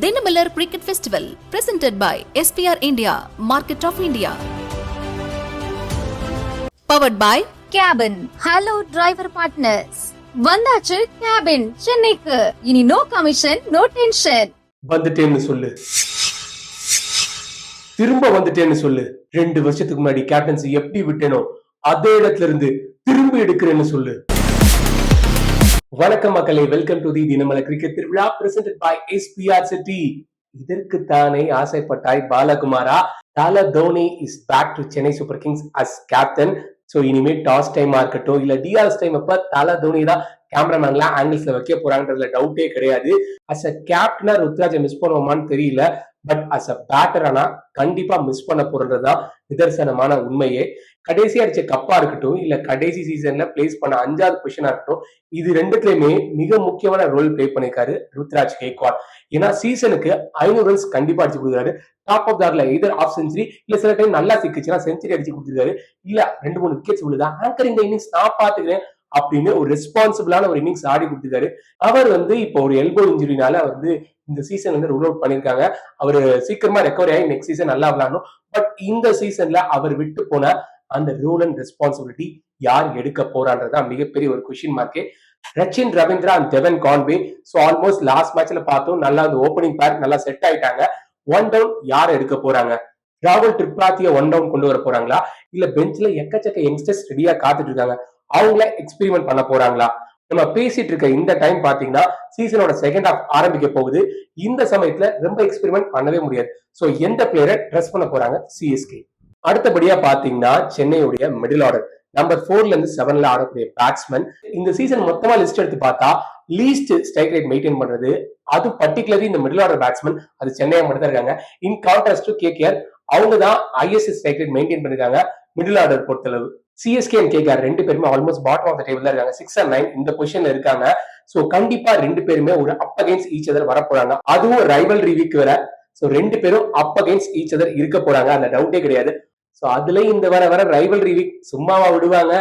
Dinamiller Cricket Festival presented by SPR India, Market of India. Powered by cabin hello driver partners வந்தாச்சு cabin சென்னைக்கு. இனி no commission no tension வந்துட்டேன்னு சொல்லு. திரும்ப வந்துட்டேன்னு சொல்லு. ரெண்டு வருஷத்துக்கு முன்னாடி கேப்டன்சி எப்படி விட்டேனோ அதே இடத்துல இருந்து திரும்பி எடுக்கிறேன்னு சொல்லு. வணக்கம் மக்களே வெல்கம் டு தி தினமல கிரிக்கெட் திருவிழா பிரசன்டட் பை எஸ்பிஆர் சிட்டி இதற்கு தானே ஆசைப்பட்டாய் Balakumara? Thala Dhoni is back to Chennai super kings as captain so இனிமே டாஸ் டைமா இருக்கட்டும் இல்ல டிஆர்எஸ் டைம் அப்ப தல தோனி தான் கேமராமேன்லாம் ஆங்கிள்ஸ்ல வைக்க போறாங்கன்றதுல டவுட்டே கிடையாது. அஸ் அ கேப்டனா ருத்ராஜை மிஸ் பண்ணுவோமான்னு தெரியல. பட் அஸ் அ பேட்டரானா கண்டிப்பா மிஸ் பண்ண போறதுதான் நிதர்சனமான உண்மையே. கடைசி அடிச்ச கப்பா இருக்கட்டும் இல்ல கடைசி சீசன்ல பிளேஸ் பண்ண அஞ்சாவது பொசிஷனா இருக்கட்டும் இது ரெண்டுத்துலயுமே மிக முக்கியமான ரோல் பிளே பண்ணிருக்காரு ருத்ராஜ் கேக்வாட் ஏன்னா சீசனுக்கு ஐநூறு ரன்ஸ் கண்டிப்பா அடிச்சு கொடுக்குறாரு டாப் ஆஃப் தார்ல இதர் ஆஃப் செஞ்சுரி இல்ல சில டைம் நல்லா சிக்கிச்சுன்னா செஞ்சுரி அடிச்சு கொடுத்துருக்காரு. இல்ல ரெண்டு மூணு விக்கெட்ஸ் விழுதா ஆங்கர் இந்த இன்னிங்ஸ் நான் பாத்துக்கிறேன் அப்படின்னு ஒரு ரெஸ்பான்சிபிளான ஒரு இன்னிங்ஸ் ஆடி கொடுத்துருக்காரு. அவர் வந்து இப்போ ஒரு எல்போ இன்ஜுரினால வந்து இந்த சீசன் வந்து ரூல் அவுட் பண்ணிருக்காங்க அவர் சீக்கிரமா ரெக்கவரி ஆகி நெக்ஸ்ட் சீசன் நல்லா விளாடணும். பட் இந்த சீசன்ல அவர் விட்டு போன அந்த ரூல் அண்ட் ரெஸ்பான்சிபிலிட்டி யார் எடுக்க போறான்றதுதான் மிகப்பெரிய ஒரு கொஷின் மார்க்கே Rachin Ravindra and Devon Conway so almost last மேட்ச்ல பார்த்தோம் நல்லா அந்த ஓப்பனிங் பேர் நல்லா செட் ஆயிட்டாங்க. ஒன் டவுன் யார் எடுக்க போறாங்க? ராகுல் திரிபாத்திய ஒன் டவுன் கொண்டு வர போறாங்களா? இல்ல பெஞ்ச்ல எக்கச்சக்க யங்ஸ்டர்ஸ் ரெடியா காத்துட்டு இருக்காங்க. அவங்கள எக்ஸ்பெரிமெண்ட் பண்ண போறாங்களா? நம்ம பேசிட்டு இருக்க இந்த டைம் பாத்தீங்கன்னா சீசனோட செகண்ட் ஹாஃப் ஆரம்பிக்க போகுது. இந்த சமயத்துல ரொம்ப எக்ஸ்பெரிமெண்ட் பண்ணவே முடியாது. சோ எந்த பிளேயரை ட்ரெஸ் பண்ண போறாங்க? சிஎஸ்கே அடுத்தபடியா பாத்தீங்கன்னா சென்னையுடைய மிடில் ஆர்டர் நம்பர் ஃபோர்ல இருந்து செவன்ல ஆடக்கூடிய பேட்ஸ்மேன் இந்த சீசன் மொத்தமா லிஸ்ட் எடுத்து பார்த்தா லீஸ்ட் ஸ்ட்ரைக் ரேட் மெயின்டைன் பண்றது அது பர்டிகுலர்லி இந்த மிடில் ஆர்டர் பேட்ஸ்மேன் அது சென்னையா மட்டும் தான் இருக்காங்க. இன் கான்ட்ராஸ்ட் டு கேகேஆர் அவங்க தான் ஐஎஸ்எஸ் ஸ்ட்ரைக் ரேட் மெயின்டைன் பண்ணிருக்காங்க மிடில் ஆர்டர் பொறுத்தளவு. சிஎஸ்கே அண்ட் கேகேஆர் ரெண்டு பேருமே almost bottom of the table தான் இருக்காங்க. சிக்ஸ் அண்ட் நைன் இந்த பொசிஷன்ல இருக்காங்க. சோ கண்டிப்பா ரெண்டு பேருமே ஒரு அப் அகேன்ஸ்ட் ஈச் அதர் வரப்போறாங்க. அதுவும் ரைவல் ரிவிக்கு வேற. சோ ரெண்டு பேரும் அப் அகேன்ஸ்ட் ஈச் அதர் இருக்க போறாங்க. அந்த டவுட்டே கிடையாது. ஸோ அதுல இந்த வர வர ரைவல் வீக் சும்மாவா விடுவாங்க.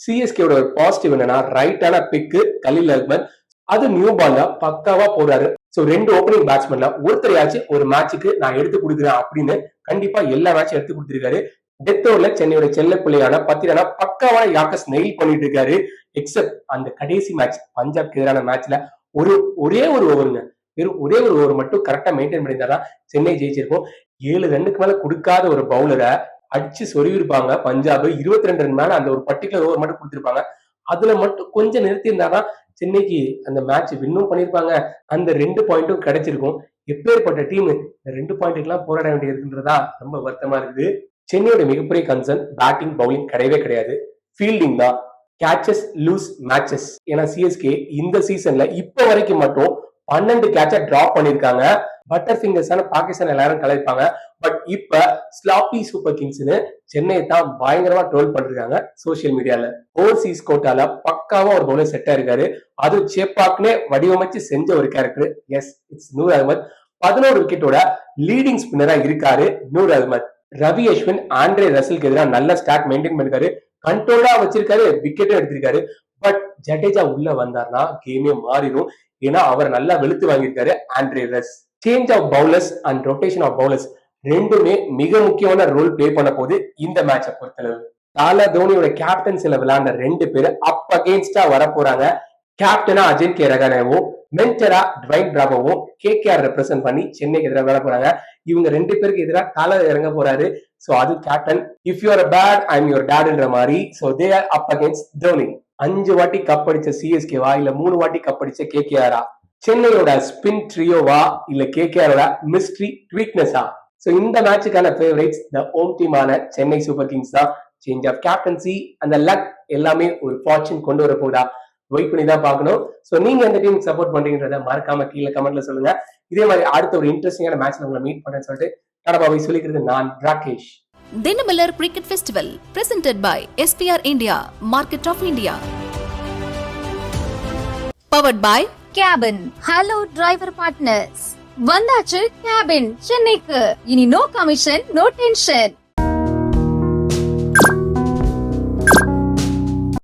சிஎஸ்கேவோட ஒரு பாசிட்டிவ் என்னன்னா ரைட்டான பிக்கு கலில் அஹ்மத் அது நியூ பால்ல பக்காவா போறாரு ஸோ ரெண்டு ஓப்பனிங் பேட்ஸ்மேன்ல ஒருத்தரையாச்சும் ஒரு மேட்சுக்கு நான் எடுத்து கொடுக்குறேன் அப்படின்னு கண்டிப்பா எல்லா மேட்சும் எடுத்து கொடுத்துருக்காரு. டெத் ஓவர்ல சென்னையோட செல்ல பிள்ளையான பத்திரனா பக்காவான யாக்கஸ் நெயில் பண்ணிட்டு இருக்காரு. எக்ஸப்ட் அந்த கடைசி மேட்ச் பஞ்சாப்க்கு எதிரான மேட்ச்ல ஒரு ஒரே ஒரு ஓவருங்க வெறும் ஒரே ஒரு ஓவர் மட்டும் கரெக்டா மெயின்டைன் பண்ணியிருந்தாரா? சென்னை ஜெயிச்சிருக்கும். ஏழு ரன்னுக்கு மேல கொடுக்காத ஒரு பவுலரை அடிச்சு சொருவிருப்பாங்க பஞ்சாப் இருபத்தி ரெண்டு ரன் மேல அந்த ஒரு பர்டிகுலர் ஓவர் மட்டும் கொடுத்துருப்பாங்க. அதுல மட்டும் கொஞ்சம் நிறுத்தி இருந்தாதான் சென்னைக்கு அந்த மேட்ச் வின்னும் பண்ணிருப்பாங்க அந்த ரெண்டு பாயிண்ட்டும் கிடைச்சிருக்கும். எப்பேற்பட்ட டீம் ரெண்டு பாயிண்ட்டுக்கெல்லாம் போராட வேண்டியிருக்குன்றதா ரொம்ப வருத்தமா இருக்குது. சென்னையோட மிகப்பெரிய கன்சர்ன் பேட்டிங் பவுலிங் கிடையவே கிடையாது. ஃபீல்டிங் தான். கேச்சஸ் லூஸ் மேட்சஸ் ஏன்னா சிஎஸ்கே இந்த சீசன்ல இப்ப வரைக்கும் மட்டும் பன்னெண்டு கேட்சை டிராப் பண்ணிருக்காங்க பட்டர் ஃபிங்கர்ஸான பாகிஸ்தான் எல்லாரும் கலைப்பாங்க பட் இப்ப ஸ்லாப்பி சூப்பர் கிங்ஸ்னு சென்னையை தான் பயங்கரமா ட்ரோல் பண்ணிருக்காங்க சோசியல் மீடியால ஓவர்சீஸ் கோட்டால பக்காவா ஒரு பவுலர் செட்டா இருக்காரு. அது சேப்பாக்னே வடிவமைச்சு செஞ்ச ஒரு character yes it's Noor Ahmad பதினோரு விக்கெட்டோட லீடிங் ஸ்பின்னரா இருக்காரு நூர் அகமத் ரவி அஸ்வின் ஆண்ட்ரே ரசலுக்கு எதிராக நல்ல ஸ்டார்ட் மெயின்டைன் பண்ணிருக்காரு. கண்ட்ரோலா வச்சிருக்காரு விக்கெட்டும் எடுத்திருக்காரு. பட் ஜடேஜா உள்ள வந்தார்னா கேமே மாறிடும். ஏன்னா அவர் நல்லா வெளுத்து வாங்கியிருக்காரு Andre Russ. Change of bowlers and rotation of bowlers ரெண்டுமே மிக முக்கியமான ரோல் பிளே பண்ண போது இந்த மேட்சை பொறுத்தளவு. தாலா தோனியோட கேப்டன்சில விளையாண்ட ரெண்டு பேர் அப் அகேன்ஸ்டா வர போறாங்க கேப்டனா அஜின்கே ரகானேவும் மென்டரா ட்வைன் பிராவோவும் கேகேஆர் ரெப்ரசென்ட் பண்ணி சென்னைக்கு எதிராக விளையாட போறாங்க. இவங்க ரெண்டு பேருக்கு எதிராக கால இறங்க போறாரு. சோ அது captain if you're bad I'm your டேடுன்ற மாதிரி so they are up against Dhoni. அஞ்சு வாட்டி கப் அடிச்ச சிஎஸ்கேவா இல்ல மூணு வாட்டி கப் அடிச்ச கேகேஆரா சென்னையோட ஸ்பின் ட்ரியோவா இல்ல கேகேஆரோட மிஸ்ட்ரி ட்வீக்னஸா ஸோ இந்த மேட்சுக்கான ஃபேவரேட்ஸ் த ஓம் டீமான சென்னை சூப்பர் கிங்ஸ் தான். சேஞ்ச் ஆஃப் கேப்டன்சி அந்த லக் எல்லாமே ஒரு ஃபார்ச்சூன் கொண்டு வர போதா வெயிட் பண்ணி தான் பார்க்கணும். ஸோ நீங்க எந்த டீம் சப்போர்ட் பண்றீங்கன்றத மறக்காம கீழே கமெண்ட்ல சொல்லுங்க. இதே மாதிரி அடுத்த ஒரு இன்ட்ரெஸ்டிங்கான மேட்ச்ல உங்களை மீட் பண்ண சொல்லிட்டு கடபாவை சொல்லிக்கிறது நான் Rakesh. Dinamalar cricket festival presented by SPR India market of India powered by cabin hello driver partners வந்தாச்சு கேபின் சென்னைக்கு. இனி நோ கமிஷன் நோ டென்ஷன்